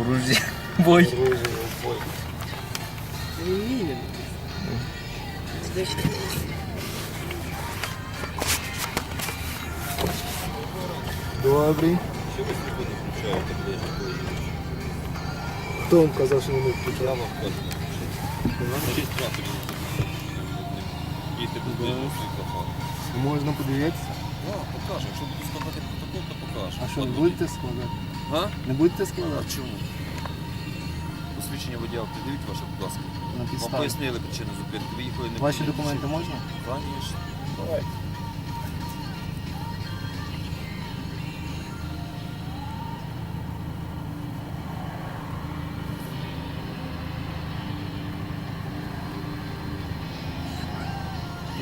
Оружие. Бой. Оружие, бой. Добрий. Що ви сьогодні включаєте, ближче коли Хто вам казав, що не міг Я включати? вам кажу. Реєстратор. Їдьте до ближнього світлофон. Можна подивитися. Так, покажу. Якщо буду складати протокол, то покажу. А що, не будете складати? А? Не будете А складати? чому? Посвідчення водія придивіть ваше, будь ласка. На Вам підставі. пояснили причину зупинки. Ви їхали не Ваші документи можна? Звісно. Давай.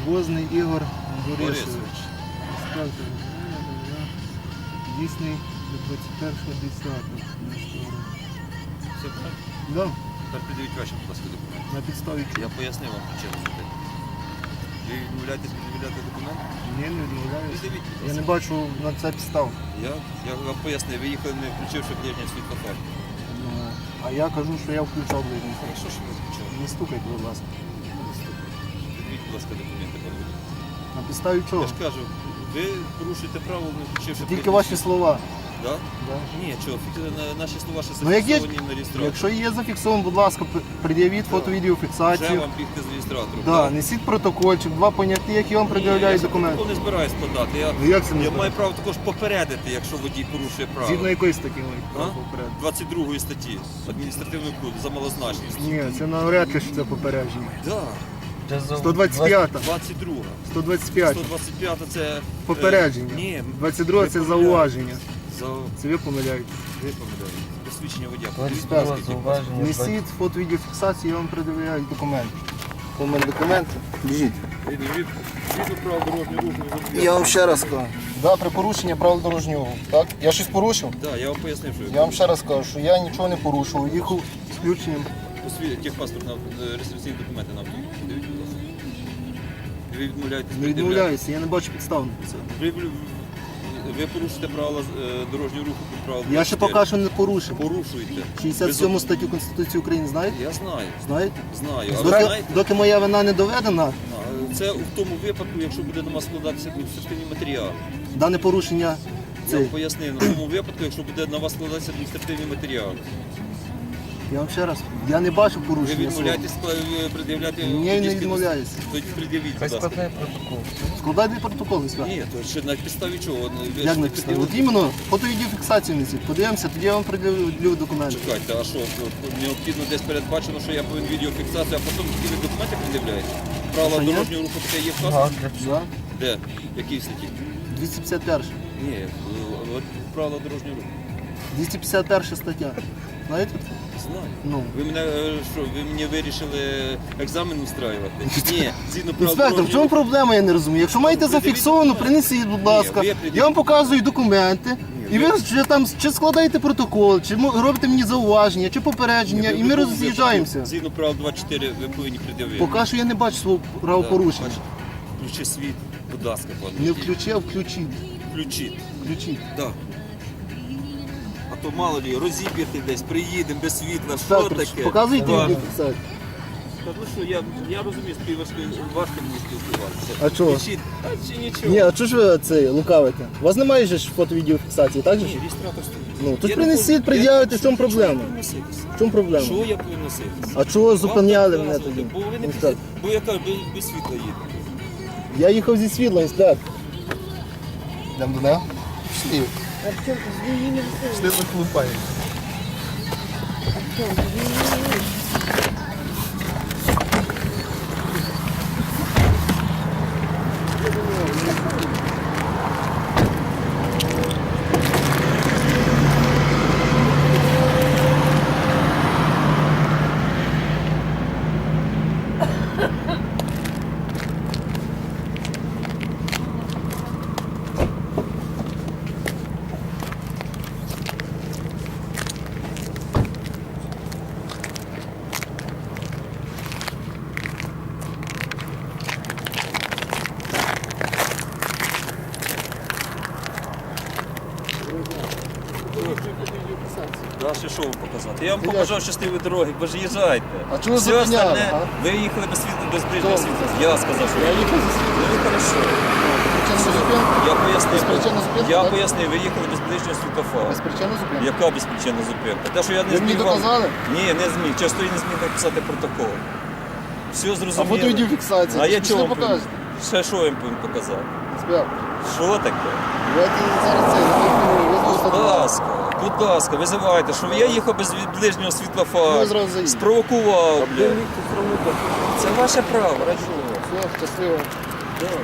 Возний Ігор Борисович. Борисович. Дійсний до 21.10. Все правильно? Да, Тепер придивіть ваші, будь ласка, документи. на підставі чого? Я пояснив вам причину зупинки. Ви відмовляєтесь пред'являти документи? Ні, не будь Я ласка. не бачу на це підстав. Я, я вам пояснив, ви їхали не включивши ближній світлофар. Ну, А я кажу, що я включав ближній світ. Хорошо, що ви включали. Не стукайте, будь ласка. Придивіть, будь ласка, документи. На підставі чого? Я ж кажу, ви порушуєте право, не включивши Тільки ваші слова. Да? Да. Ні, чого, фі- наші слова ще Ну, як є- зафіксовані на реєстраторі. Якщо є зафіксовано, будь ласка, п- пред'явіть Да. фото Вже відеофіксацію. вам бігти з реєстратором. Да, несіть протокольчик, два поняті, які вам пред'являють документи. Я не збираюсь складати. Я, Ну як це не я маю право також попередити, якщо водій порушує право. Згідно якої статті мають А? попередити? 22 статті адміністративного кодексу за малозначність. Ні, це навряд чи що це попередження. Да, 125, 22. 125. 125 це... е, Попередження. Ні, 22 це зауваження. За... Це ви помиляєтесь. Ви помиляєтесь. Посвідчення водія. 22 будь ласка, зауваження. Несіть фото відеофіксацію, я вам пред'являю документи. У мене документи. Біжіть. Від- дорожнього руху. Я вам ще раз кажу. Да, при порушенні правил дорожнього руху. Так? Я щось порушив? Да, я вам пояснив, що Я вам ще раз кажу, що я нічого не порушував. Їхав з включенням. Посвід- техпаспорт на е, реєстраційні документи на автомобіль. Подивіть, будь ласка. Ви відмовляєтесь. Не пред'являти. відмовляюся, я не бачу підстав на це. Ви, ви, ви порушите правила е, дорожнього руху під правил Я ще 24. поки що не порушив. Порушуєте. 67 Ви статтю Конституції України знаєте? Я знаю, Знаєте? знаю. А ви Доки, знаєте, доки моя вина не доведена, а, це в тому випадку, якщо буде на вас складатися адміністративні матеріали. дане порушення Я вам пояснив, на тому випадку, якщо буде на вас складатися адміністративні матеріал. Я вам ще раз, я не бачу Ви порушення. свого. відмовляєтесь е, пред'являти... Ні, не водійське відмовляюся. дос- Тоді пред'явіть, будь ласка. протокол. Складайте протоколи свят. Ні, то ще на підставі чого? Ну, ви Як ж на підставі? пред'явили- От іменно фото відеофіксацію. Подивимося, тоді я вам приділю документи. Чекайте, а що, необхідно десь передбачено, що я повинен відеофіксацію, а потім такі ви документи пред'являєте? Правила Що, є? дорожнього руху таке є Так, вказано? для? Де? Які статті? 251. Ні, е, от правила дорожнього руху. 251 стаття. Знаєте? Знаю. Ну. Ви мене е, що, ви мені вирішили екзамен устраювати? Ні, згідно правил Інспектор, в чому руху. проблема, я не розумію. Якщо маєте зафіксовано, принесіть, будь ласка. ви придивіть. Я вам показую документи. І ви чи там чи складаєте протокол, чи мо- робите мені зауваження, чи попередження, Ви і ми будь-якому роз'їжджаємося. Згідно правил 24 ви повинні пред'явити. Поки що я не бачу свого правопорушення. Бачите. Включи світ, будь ласка, пане. Не водій. включив, включіть. Включіть. Включіть. Так. То мало лі, розіб'єте десь, приїдемо без світла, що таке? показуйте Важко. відеофіксацію. Та Ну що, я, я розумію, спів важко, важко мені спілкуватися. А чого? А чи нічого? Ні, а чого ж ви це лукавите? У вас немає ж фото-відеофіксації, так же? ж? Ні, реєстратор стоїть. Ну, то ж Я принесіть, не пред'явите, я- в чому що- проблема? Що я повинен носитися? В чому проблема? Що я повинен носитися? А чого зупиняли Вам мене доказувати, тоді? Бо ви не Інспектор? бо я кажу, без, без світла їду. Я їхав зі світла, інспектор. Йдемо до нього? Пішли. Пішли не Да, ще що вам показати? Я вам Та побажав щасливої дороги, бо ж їжджайте. А чого Все зупиняли, остальне, а? ви їхали без світла, без ближнього Хто? світла. Я сказав, що Я їхав світла. Ну, хорошо. Причина зупинки? Я пояснив. Безпричинна зупинка, Я так? пояснив, ви їхали без ближнього світлофара. Безпричинна зупинка? Яка безпричинна зупинка? Те, що я не Ви мені зміг вам- доказали? Ні, не зміг. Часто я не зміг написати протокол. Все А зрозуміло. фото-відеофіксація? А я чого вам покажете? Ще що я вам повинен показати? Інспектор, Що таке? давайте зараз це, я Будь ласка, будь ласка, визивайте, що я їхав без від- ближнього Ну, зразу заїдете. Спровокував, блядь. Це ваше право, Бога. Все, щасливо. Давай.